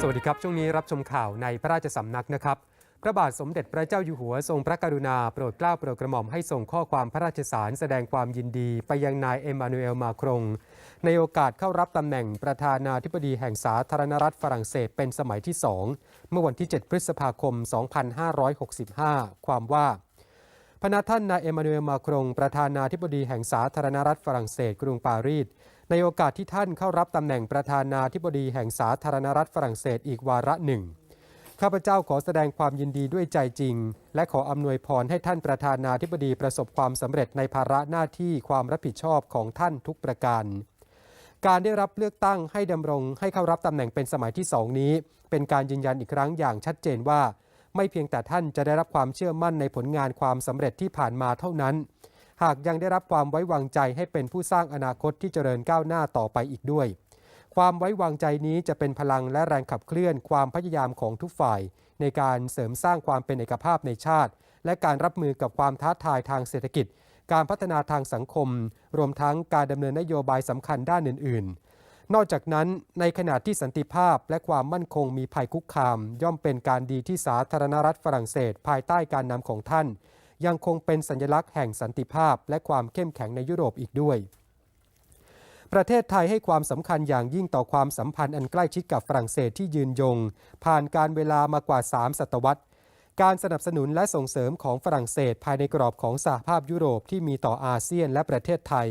สวัสดีครับ ช่วงนี้รับชมข่าวในพระราชสำนักนะครับ พระบาทสมเด็จพระเจ้าอยู่หัวทรงพระกรุณาโปรดเกล้าโปรดกระหม่อมให้ส่งข้อความพระราชสารแสดงความยินดีไปยังนายเอมานูเอลมาครง ในโอกาสเข้ารับตำแหน่งประธานาธิบดีแห่งสาธารณรัฐฝรั่งเศสเป็นสมัยที่2เมื่อวันที่ 7 พฤษภาคม 2565 ความว่าพระนาท่านนายเอมานูเอลมาครง ประธานาธิบดีแห่งสาธารณรัฐฝรั่งเศสกรุงปารีส ในโอกาสที่ท่านเข้ารับตำแหน่งประธานาธิบดีแห่งสาธารณรัฐฝรั่งเศสอีกวาระหนึ่ง ข้าพเจ้าขอแสดงความยินดีด้วยใจจริง และขออำนวยพรให้ท่านประธานาธิบดีประสบความสำเร็จในภาระหน้าที่ความรับผิดชอบของท่านทุกประการ การได้รับเลือกตั้งให้ดำรงให้เข้ารับตำแหน่งเป็นสมัยที่สองนี้ เป็นการยืนยันอีกครั้งอย่างชัดเจนว่า ไม่เพียงแต่ท่านจะได้รับความเชื่อมั่นในผลงานความสำเร็จที่ผ่านมาเท่านั้น หากยังได้รับความไว้วางใจให้เป็นผู้สร้างอนาคตที่เจริญก้าวหน้าต่อไปอีกด้วย ความไว้วางใจนี้จะเป็นพลังและแรงขับเคลื่อนความพยายามของทุกฝ่าย ในการเสริมสร้างความเป็นเอกภาพในชาติ และการรับมือกับความท้าทายทางเศรษฐกิจ การพัฒนาทางสังคม รวมทั้งการดำเนินนโยบายสำคัญด้านอื่น ๆนอกจากนั้นในขณะที่สันติภาพและความมั่นคงมีภัยคุกคาม ย่อมเป็นการดีที่สาธารณรัฐฝรั่งเศส ภายใต้การนำของท่าน ยังคงเป็นสัญลักษณ์แห่งสันติภาพ และความเข้มแข็งในยุโรปอีกด้วย ประเทศไทยให้ความสำคัญอย่างยิ่งต่อความสัมพันธ์อันใกล้ชิดกับฝรั่งเศสที่ยืนยง ผ่านการเวลามากว่า 3 ศตวรรษการสนับสนุนและส่งเสริมของฝรั่งเศสภายในกรอบของสหภาพยุโรปที่มีต่ออาเซียนและประเทศไทย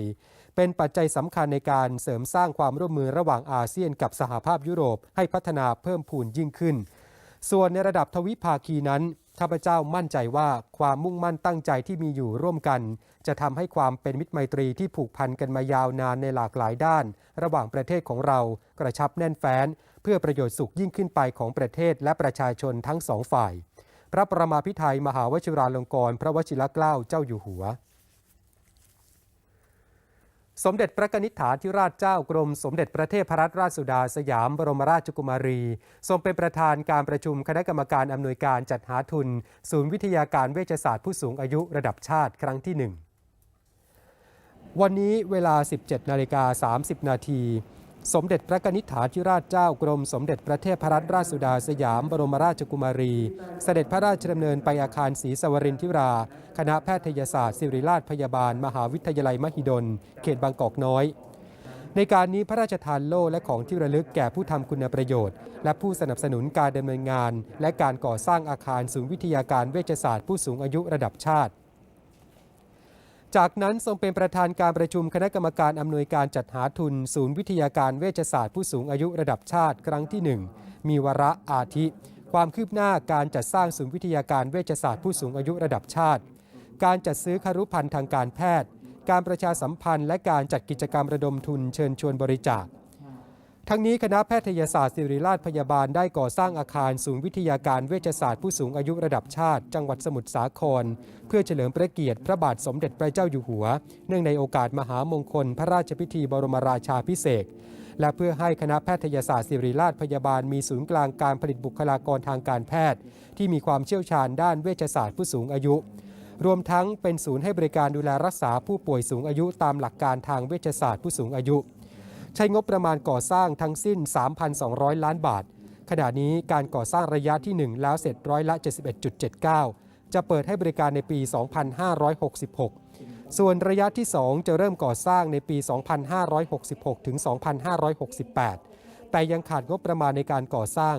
เป็นปัจจัยสำคัญในการเสริมสร้างความร่วมมือระหว่างอาเซียนกับสหภาพยุโรปให้พัฒนาเพิ่มพูนยิ่งขึ้น ส่วนในระดับทวิภาคีนั้น ข้าพเจ้ามั่นใจว่าความมุ่งมั่นตั้งใจที่มีอยู่ร่วมกัน จะทำให้ความเป็นมิตรไมตรีที่ผูกพันกันมายาวนานในหลากหลายด้าน ระหว่างประเทศของเรากระชับแน่นแฟ้น เพื่อประโยชน์สุขยิ่งขึ้นไปของประเทศและประชาชนทั้งสองฝ่าย พระประมาพิไทยมหาวชิราลงกรณ์พระวชิรเกล้าเจ้าอยู่หัว สมเด็จพระกนิษฐาธิราชเจ้ากรม สมเด็จพระเทพรัตนราชสุดาสยามบรมราชกุมารี ทรงเป็นประธานการประชุมคณะกรรมการอำนวยการจัดหาทุน ศูนย์วิทยาการเวชศาสตร์ผู้สูงอายุระดับชาติครั้งที่หนึ่งวันนี้เวลา 17นาฬิกา30 นาที สมเด็จพระกนิษฐาธิราชเจ้ากรมสมเด็จพระเทพรัตนราชสุดาสยามบรมราชกุมารี เสด็จพระราชดำเนินไปอาคารศรีสวรินทิรา คณะแพทยศาสตร์ศิริราชพยาบาล มหาวิทยาลัยมหิดล เขตบางกอกน้อย ในการนี้พระราชทานโล่และของที่ระลึกแก่ผู้ทำคุณประโยชน์ และผู้สนับสนุนการดำเนินงาน และการก่อสร้างอาคารศูนย์วิทยาการเวชศาสตร์ผู้สูงอายุระดับชาติ จากนั้นทรงเป็นประธานการประชุมคณะกรรมการอำนวยการจัดหาทุน ศูนย์วิทยาการเวชศาสตร์ผู้สูงอายุระดับชาติครั้งที่ 1 มีวาระอาทิ ความคืบหน้าการจัดสร้างศูนย์วิทยาการเวชศาสตร์ผู้สูงอายุระดับชาติ การจัดซื้อคารุพันธ์ทางการแพทย์ การประชาสัมพันธ์และการจัดกิจกรรมระดมทุนเชิญชวนบริจาค ทั้งนี้คณะแพทยศาสตร์ศิริราชพยาบาลได้ก่อสร้างอาคารศูนย์วิทยาการเวชศาสตร์ผู้สูงอายุระดับชาติ จังหวัดสมุทรสาคร เพื่อเฉลิมพระเกียรติพระบาทสมเด็จพระเจ้าอยู่หัว เนื่องในโอกาสมหามงคล พระราชพิธีบรมราชาพิเศษและเพื่อให้คณะแพทยศาสตร์ศิริราชพยาบาลมีศูนย์กลางการผลิตบุคลากรทางการแพทย์ ที่มีความเชี่ยวชาญด้านเวชศาสตร์ผู้สูงอายุ รวมทั้งเป็นศูนย์ให้บริการดูแลรักษาผู้ป่วยสูงอายุตามหลักการทางเวชศาสตร์ผู้สูงอายุ ใช้งบประมาณก่อสร้างทั้งสิ้น 3,200 ล้านบาท ขณะนี้การก่อสร้างระยะที่ 1 แล้วเสร็จร้อยละ 71.79 จะเปิดให้บริการในปี 2566 ส่วนระยะที่ 2 จะเริ่มก่อสร้างในปี 2566 ถึง 2568 แต่ยังขาดงบประมาณในการก่อสร้าง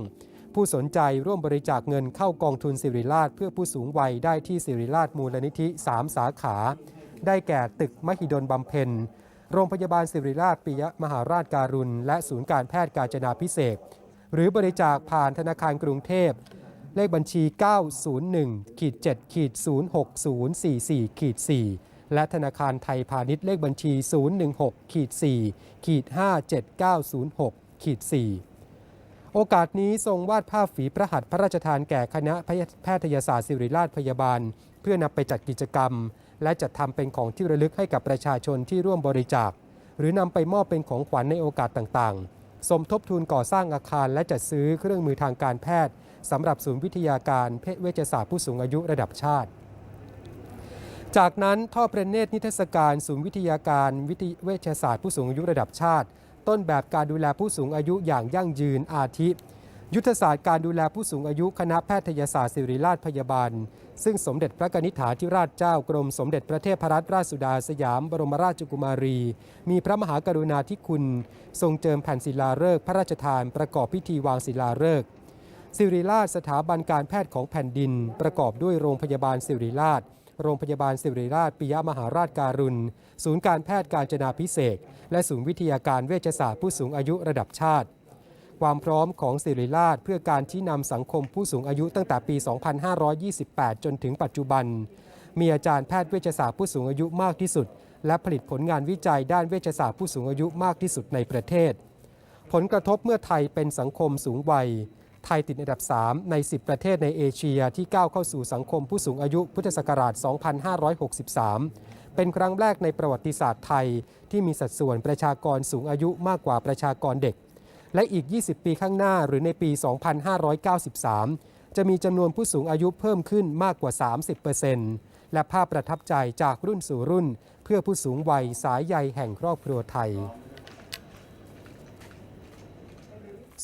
ผู้สนใจร่วมบริจาคเงินเข้ากองทุนสิริราชเพื่อผู้สูงวัยได้ที่สิริราชมูลนิธิ 3 สาขา ได้แก่ตึกมหิดลบำเพ็ญ โรงพยาบาลสิริราชปิยมหาราชการุณ และศูนย์การแพทย์กาญจนาพิเศษ หรือบริจาคผ่านธนาคารกรุงเทพ เลขบัญชี 901ขีด7ขีด06044ขีด4และธนาคารไทยพาณิชย์เลขบัญชี 016ขีด4ขีด57906ขีด4โอกาสนี้ทรงวาดภาพฝีพระหัตถ์พระราชทานแก่คณะแพทยศาสตร์ศิริราชพยาบาล เพื่อนำไปจัดกิจกรรม และจัดทำเป็นของที่ระลึกให้กับประชาชนที่ร่วมบริจาค หรือนำไปมอบเป็นของขวัญในโอกาสต่างๆ สมทบทุนก่อสร้างอาคารและจัดซื้อเครื่องมือทางการแพทย์สำหรับศูนย์วิทยาการเพศเวชศาสตร์ผู้สูงอายุระดับชาติ จากนั้นท่อประเนตรนิทรรศการศูนย์วิทยาการวิทยเวชศาสตร์ผู้สูงอายุระดับชาติ ต้นแบบการดูแลผู้สูงอายุอย่างยั่งยืนอาทิ ยุทธศาสตร์การดูแลผู้สูงอายุคณะแพทยศาสตร์ศิริราชพยาบาล ซึ่งสมเด็จพระกนิษฐาธิราชเจ้ากรมสมเด็จพระเทพรัตนราชสุดาสยามบรมราชกุมารี มีพระมหากรุณาธิคุณ ทรงเจิมแผ่นศิลาฤกษ์พระราชทานประกอบพิธีวางศิลาฤกษ์สิริราชสถาบันการแพทย์ของแผ่นดิน ประกอบด้วยโรงพยาบาลสิริราช โรงพยาบาลสิริราชปิยมหาราชการุณ ศูนย์การแพทย์การจนาพิเศษ และศูนย์วิทยาการเวชศาสตร์ผู้สูงอายุระดับชาติ ความพร้อมของสิริราช เพื่อการชี้นำสังคมผู้สูงอายุตั้งแต่ปี 2528 จนถึงปัจจุบัน มีอาจารย์แพทย์เวชศาสตร์ผู้สูงอายุมากที่สุด และผลิตผลงานวิจัยด้านเวชศาสตร์ผู้สูงอายุมากที่สุดในประเทศ ผลกระทบเมื่อไทยเป็นสังคมสูงวัย ไทยติดอันดับ 3 ใน 10 ประเทศในเอเชียที่ก้าวเข้าสู่สังคมผู้สูงอายุพุทธศักราช 2563เป็นครั้งแรกในประวัติศาสตร์ไทยที่มีสัดส่วนประชากรสูงอายุมากกว่าประชากรเด็ก และอีก 20 ปีข้างหน้าหรือในปี 2593 จะมีจำนวนผู้สูงอายุเพิ่มขึ้นมากกว่า 30%และภาพประทับใจจากรุ่นสู่รุ่น เพื่อผู้สูงวัยสายใยแห่งครอบครัวไทย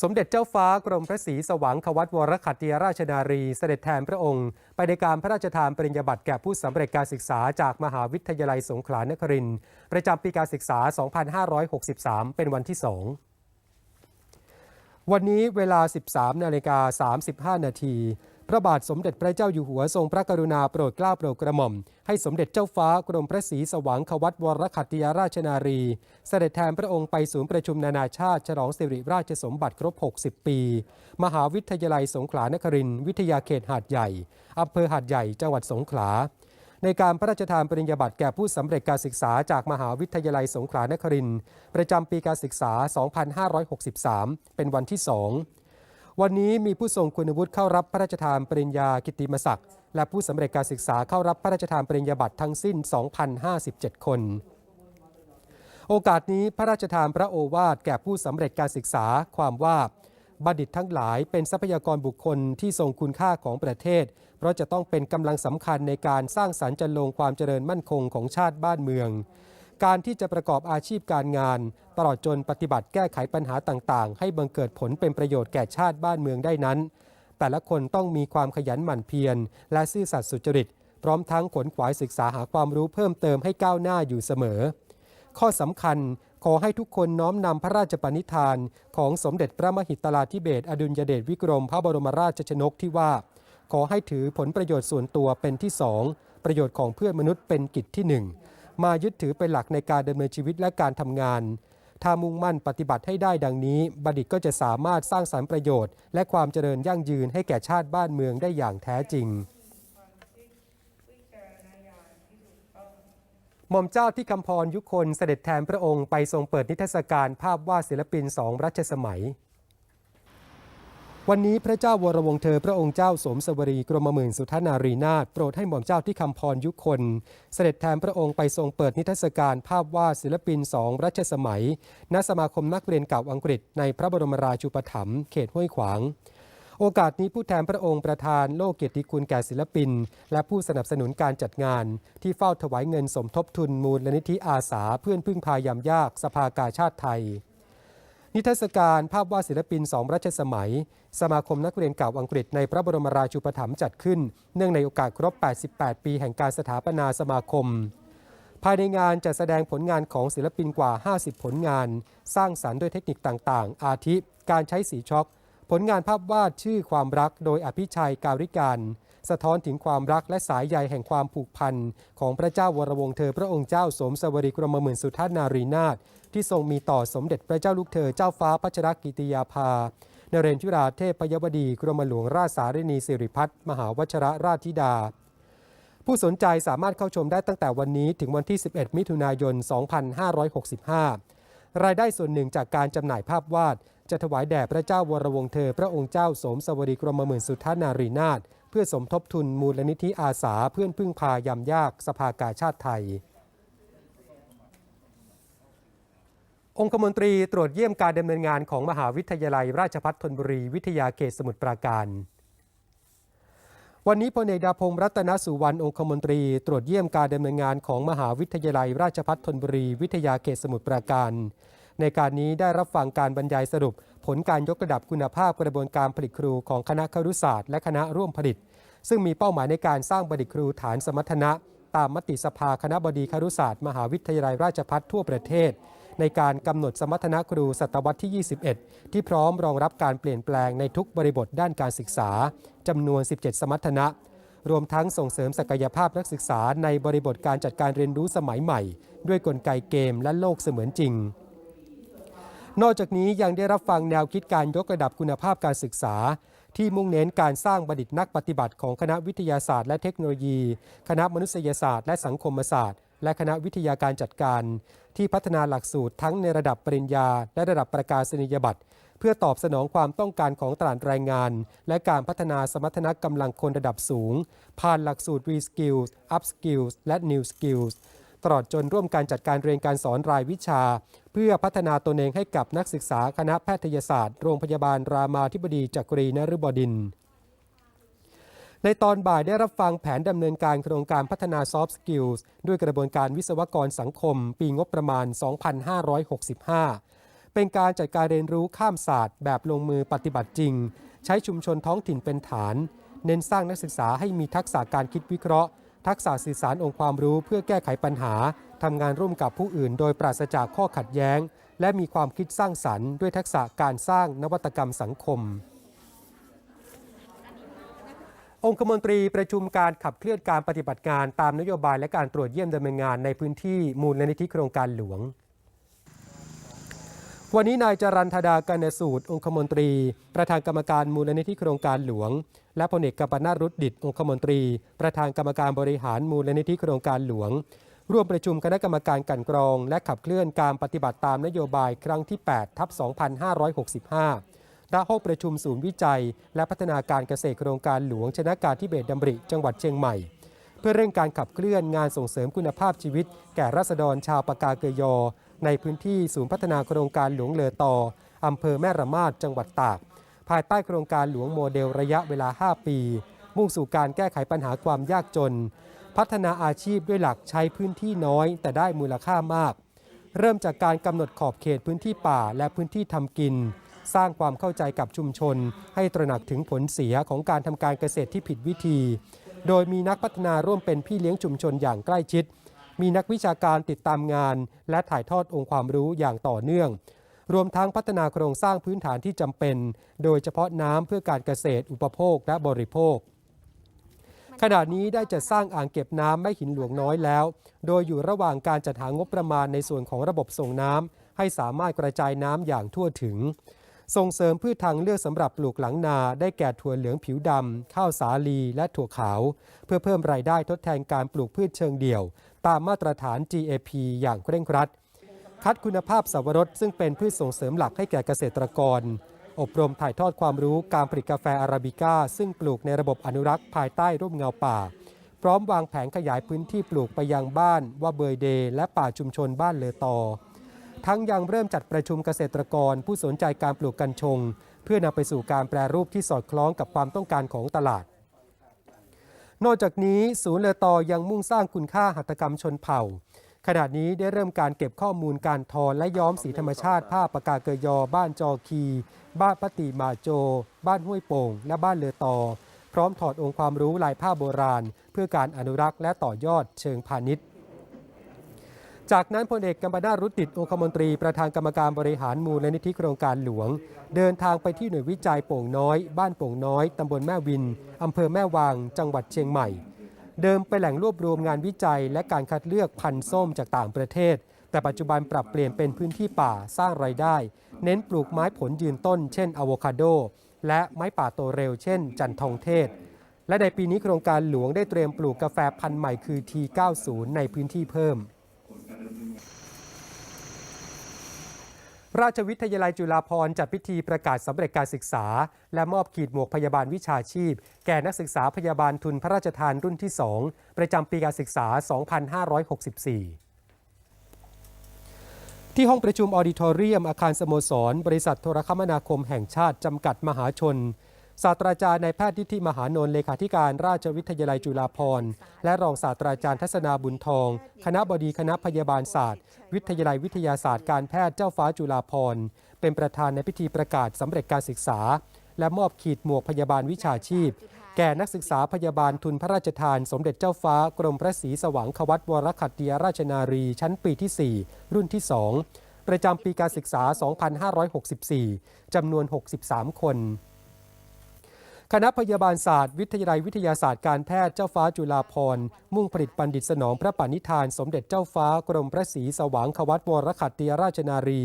สมเด็จเจ้าฟ้ากรมพระศรีสว่างควัตวรขัตติยราชนารีเสด็จแทนพระองค์ ไปในการพระราชทานปริญญาบัตรแก่ผู้สำเร็จการศึกษาจากมหาวิทยาลัยสงขลานครินทร์ประจำปีการศึกษา 2563 เป็นวันที่2 วันนี้เวลา 13นาฬิกา35 นาที พระบาทสมเด็จพระเจ้าอยู่หัวทรงพระกรุณาโปรดเกล้าโปรดกระหม่อม ให้สมเด็จเจ้าฟ้ากรมพระศรีสว่างควัตวรขัตติยราชนารี เสด็จแทนพระองค์ไปศูนย์ประชุมนานาชาติ ฉลองสิริราชสมบัติครบ 60 ปี มหาวิทยาลัยสงขลานครินทร์วิทยาเขตหาดใหญ่อำเภอหาดใหญ่จังหวัดสงขลา ในการพระราชทานปริญญาบัตรแก่ผู้สำเร็จการศึกษาจากมหาวิทยาลัยสงขลานครินทร์ประจำปีการศึกษา 2563 เป็นวันที่ 2 วันนี้มีผู้ทรงคุณวุฒิเข้ารับพระราชทานปริญญากิตติมศักดิ์และผู้สำเร็จการศึกษาเข้ารับพระราชทานปริญญาบัตรทั้งสิ้น 2,057 คน โอกาสนี้พระราชทานพระโอวาทแก่ผู้สำเร็จการศึกษาความว่า บัณฑิตทั้งหลายเป็นทรัพยากรบุคคลที่ทรงคุณค่าของประเทศ เพราะจะต้องเป็นกำลังสำคัญในการสร้างสรรค์จันลงความเจริญมั่นคงของชาติบ้านเมือง การที่จะประกอบอาชีพการงาน ตลอดจนปฏิบัติแก้ไขปัญหาต่างๆ ให้บังเกิดผลเป็นประโยชน์แก่ชาติบ้านเมืองได้นั้น แต่ละคนต้องมีความขยันหมั่นเพียรและซื่อสัตย์สุจริต พร้อมทั้งขนขวายศึกษาหาความรู้เพิ่มเติมให้ก้าวหน้าอยู่เสมอข้อสำคัญ ขอให้ทุกคนน้อมนำพระราชปณิธาน ของสมเด็จพระมหิตลาธิเบศรอดุลยเดชวิกรมพระบรมราชชนกที่ว่า ขอให้ถือผลประโยชน์ส่วนตัวเป็นที่สองประโยชน์ของเพื่อนมนุษย์เป็นกิจที่หนึ่งมายึดถือเป็นหลักในการดำเนินชีวิตและการทำงาน ถ้ามุ่งมั่นปฏิบัติให้ได้ดังนี้บัณฑิตก็จะสามารถสร้างสรรค์ประโยชน์ และความเจริญยั่งยืนให้แก่ชาติบ้านเมืองได้อย่างแท้จริง หม่อมเจ้าที่คำพรยุคนเสด็จแทนพระองค์ไปทรงเปิดนิทรรศการภาพวาดศิลปินสองรัชสมัย วันนี้พระเจ้าวรวงเธอพระองค์เจ้าสมสวรีกรมหมื่นสุทนารีนาถโปรดให้หม่อมเจ้าที่คำพรยุคน เสด็จแทนพระองค์ไปทรงเปิดนิทรรศการภาพวาดศิลปินสองรัชสมัย ณสมาคมนักเรียนเก่าอังกฤษในพระบรมราชูปถัมภ์เขตห้วยขวาง โอกาสนี้ผู้แทนพระองค์ประธานโลกเกียรติคุณแก่ศิลปิน และผู้สนับสนุนการจัดงาน ที่เฝ้าถวายเงินสมทบทุนมูลนิธิอาสาเพื่อนพึ่งพายามยากสภากาชาติไทย นิทรรศการภาพวาดศิลปินสองรัชสมัย สมาคมนักเรียนเก่าอังกฤษในพระบรมราชูปถัมภ์จัดขึ้น เนื่องในโอกาสครบ 88 ปีแห่งการสถาปนาสมาคมภายในงานจะแสดงผลงานของศิลปินกว่า 50 ผลงาน สร้างสรรค์ด้วยเทคนิคต่างๆ อาทิ การใช้สีช็อก ผลงานภาพวาดชื่อความรักโดยอภิชัยการิการ สะท้อนถึงความรักและสายใยแห่งความผูกพัน ของพระเจ้าวรวงเธอพระองค์เจ้าสมสวรีกรมหมื่นสุทานารีนาถที่ทรงมีต่อสมเด็จพระเจ้าลูกเธอเจ้าฟ้าพัชรกิติยาภานเรนทิราเทพยวดีกรมหลวงราชสารินีสิริพัฒน์มหาวชรราชธิดา ผู้สนใจสามารถเข้าชมได้ตั้งแต่วันนี้ถึงวันที่ 11 มิถุนายน 2565 รายได้ส่วนหนึ่งจากการจำหน่ายภาพวาด จะถวายแด่พระเจ้าวรวงเธอ พระองค์เจ้าสมสวรีกรมหมื่นสุทธานารีนาถเพื่อสมทบทุนมูลนิธิอาสาเพื่อนพึ่งพายามยากสภากาชาติไทย องคมนตรีตรวจเยี่ยมการดำเนินงานของมหาวิทยาลัย ราชภัฏธนบุรีวิทยาเขตสมุทรปราการวันนี้พลเอกดาพงศ์รัตนสุวรรณองคมนตรี ตรวจเยี่ยมการดำเนินงานของมหาวิทยาลัย ราชภัฏธนบุรี วิทยาเขตสมุทรปราการ ในการนี้ได้รับฟังการบรรยายสรุป ผลการยกระดับคุณภาพกระบวนการผลิตครูของคณะครุศาสตร์และคณะร่วมผลิต ซึ่งมีเป้าหมายในการสร้างบัณฑิตครูฐานสมรรถนะ ตามมติสภาคณะบดีครุศาสตร์ มหาวิทยาลัยราชภัฏทั่วประเทศ ในการกำหนดสมรรถนะครูศตวรรษที่ 21 ที่พร้อมรองรับการเปลี่ยนแปลงในทุกบริบทด้านการศึกษาจำนวน 17 สมรรถนะรวมทั้งส่งเสริมศักยภาพนักศึกษาในบริบทการจัดการเรียนรู้สมัยใหม่ ด้วยกลไกเกมและโลกเสมือนจริง นอกจากนี้ยังได้รับฟังแนวคิดการยกระดับคุณภาพการศึกษา ที่มุ่งเน้นการสร้างบัณฑิตนักปฏิบัติของคณะวิทยาศาสตร์และเทคโนโลยี คณะมนุษยศาสตร์และสังคมศาสตร์ และคณะวิทยาการจัดการ ที่พัฒนาหลักสูตรทั้งในระดับปริญญา และระดับประกาศนียบัตรเพื่อตอบสนองความต้องการของตลาดแรงงาน และการพัฒนาสมรรถนะกำลังคนระดับสูง ผ่านหลักสูตร Reskills Upskills และ New Skills ตลอดจนร่วมการจัดการเรียนการสอนรายวิชา เพื่อพัฒนาตนเองให้กับนักศึกษาคณะแพทยศาสตร์ โรงพยาบาลรามาธิบดีจักรีนฤบดินในตอนบ่ายได้รับฟังแผนดำเนินการโครงการพัฒนา Soft Skills ด้วยกระบวนการวิศวกรสังคม ปีงบประมาณ 2565 เป็นการจัดการเรียนรู้ข้ามศาสตร์ แบบลงมือปฏิบัติจริง ใช้ชุมชนท้องถิ่นเป็นฐาน เน้นสร้างนักศึกษาให้มีทักษะการคิดวิเคราะห์ ทักษะสื่อสารองค์ความรู้เพื่อแก้ไขปัญหาทำงานร่วมกับผู้อื่น โดยปราศจากข้อขัดแย้ง และมีความคิดสร้างสรรค์ ด้วยทักษะการสร้างนวัตกรรมสังคม องคมนตรีประชุมการขับเคลื่อนการปฏิบัติงานตามนโยบายและการตรวจเยี่ยมดำเนินงานในพื้นที่มูลนิธิโครงการหลวง วันนี้นายจรันธดากนสูตร องคมนตรี ประธานกรรมการมูลนิธิโครงการหลวง และพลเอกกัปนารุดดิตองคมนตรี ประธานกรรมการบริหารมูลนิธิโครงการหลวง ร่วมประชุมคณะกรรมการกันกรอง และขับเคลื่อนการปฏิบัติตามนโยบายครั้งที่ 8 ทับ 2565ณห้องประชุมศูนย์วิจัย และพัฒนาการเกษตรโครงการหลวงชนะการที่เบตดำริ จังหวัดเชียงใหม่ เพื่อเร่งการขับเคลื่อนงานส่งเสริมคุณภาพชีวิต แก่รัษฎรชาวปากาเกยอ ในพื้นที่ศูนย์พัฒนาโครงการหลวงเลอต่ออำเภอแม่ระมาดจังหวัดตาก ภายใต้โครงการหลวงโมเดลระยะเวลา 5 ปี มุ่งสู่การแก้ไขปัญหาความยากจน พัฒนาอาชีพด้วยหลักใช้พื้นที่น้อย แต่ได้มูลค่ามาก เริ่มจากการกำหนดขอบเขตพื้นที่ป่าและพื้นที่ทำกิน สร้างความเข้าใจกับชุมชน ให้ตระหนักถึงผลเสียของการทำการเกษตรที่ผิดวิธี โดยมีนักพัฒนาร่วมเป็นพี่เลี้ยงชุมชนอย่างใกล้ชิด มีนักวิชาการติดตามงาน และถ่ายทอดองค์ความรู้อย่างต่อเนื่อง รวมทั้งพัฒนาโครงสร้างพื้นฐานที่จำเป็น โดยเฉพาะน้ำเพื่อการเกษตรอุปโภคและบริโภค ขณะนี้ได้จัดสร้างอ่างเก็บน้ำแม่หินหลวงน้อยแล้ว โดยอยู่ระหว่างการจัดหางบประมาณในส่วนของระบบส่งน้ำให้สามารถกระจายน้ำอย่างทั่วถึงส่งเสริมพืชทางเลือกสำหรับปลูกหลังนา ได้แก่ถั่วเหลืองผิวดำ ข้าวสาลี และถั่วขาว เพื่อเพิ่มรายได้ทดแทนการปลูกพืชเชิงเดี่ยว ตามมาตรฐาน GAP อย่างเคร่งครัด คัดคุณภาพสับปะรดซึ่งเป็นพืชส่งเสริมหลักให้แก่เกษตรกร อบรมถ่ายทอดความรู้การผลิตกาแฟอาราบิก้า ซึ่งปลูกในระบบอนุรักษ์ภายใต้ร่มเงาป่า พร้อมวางแผนขยายพื้นที่ปลูกไปยังบ้านว่าเบยเด และป่าชุมชนบ้านเลอตอทั้งยังเริ่มจัดประชุมเกษตรกร ผู้สนใจการปลูกกัญชง เพื่อนำไปสู่การแปรรูปที่สอดคล้องกับความต้องการของตลาด นอกจากนี้ศูนย์เลอตอยังมุ่งสร้างคุณค่าหัตถกรรมชนเผ่า ขณะนี้ได้เริ่มการเก็บข้อมูลการทอและย้อมสีธรรมชาติผ้าปากกาเกยอ บ้านจอคี บ้านปฏิมาโจ บ้านห้วยโป่ง และบ้านเลอตอ พร้อมถอดองค์ความรู้ลายผ้าโบราณ เพื่อการอนุรักษ์และต่อยอดเชิงพาณิชย์ จากนั้นพลเอกกัมปนาถรุดดิตองคมนตรีประธานกรรมการบริหารมูลนิธิโครงการหลวง เดินทางไปที่หน่วยวิจัยโป่งน้อย บ้านโป่งน้อย ตำบลแม่วิน อำเภอแม่วาง จังหวัดเชียงใหม่ เดิมเป็นแหล่งรวบรวมงานวิจัย และการคัดเลือกพันธุ์ส้มจากต่างประเทศ แต่ปัจจุบันปรับเปลี่ยนเป็นพื้นที่ป่าสร้างไรายได้ เน้นปลูกไม้ผลยืนต้น เช่นอะโวคาโด และไม้ป่าโตเร็ว เช่น จันทองเทศ และในปีนี้โครงการหลวงได้เตรียมปลูกกาแฟพันธุ์ใหม่คือ T90 ในพื้นที่เพิ่ม ราชวิทยาลัยจุฬาภรณ์จัดพิธีประกาศสำเร็จการศึกษา และมอบขีดหมวกพยาบาลวิชาชีพ แก่นักศึกษาพยาบาลทุนพระราชทานรุ่นที่ 2 ประจำปีการศึกษา 2564ที่ห้องประชุมออดิทอเรียมอาคารสโมสร บริษัทโทรคมนาคมแห่งชาติ จำกัดมหาชน ศาสตราจารย์นายแพทย์นิธิมหานนท์เลขาธิการราชวิทยาลัยจุฬาภรณ์และรองศาสตราจารย์ทัศนาบุญทอง คณะบดีคณะพยาบาลศาสตร์ วิทยาลัยวิทยาศาสตร์การแพทย์เจ้าฟ้าจุฬาภรณ์เป็นประธานในพิธีประกาศสำเร็จการศึกษา และมอบขีดหมวกพยาบาลวิชาชีพ แก่นักศึกษาพยาบาลทุนพระราชทาน สมเด็จเจ้าฟ้ากรมพระศรีสว่างควัตวรคัตติยราชนารี ชั้นปีที่ 4 รุ่นที่ 2 ประจำปีการศึกษา 2564จำนวน 63 คน คณะพยาบาลศาสตร์วิทยาลัยวิทยาศาสตร์การแพทย์เจ้าฟ้าจุฬาภรณ์มุ่งผลิตบัณฑิตสนองพระปณิธาน สมเด็จเจ้าฟ้ากรมพระศรีสว่างควัตวรคัตติยราชนารี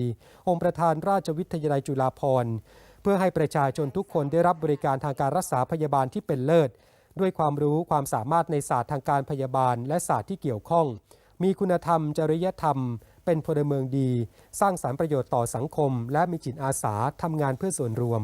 องค์ประธานราชวิทยาลัยจุฬาภรณ์เพื่อให้ประชาชนทุกคนได้รับบริการทางการรักษาพยาบาลที่เป็นเลิศ ด้วยความรู้ความสามารถในศาสตร์ทางการพยาบาล และศาสตร์ที่เกี่ยวข้อง มีคุณธรรม จริยธรรม เป็นพลเมืองดี สร้างสารรค์ประโยชน์ต่อสังคม และมีจิตอาสาทำงานเพื่อส่วนรวม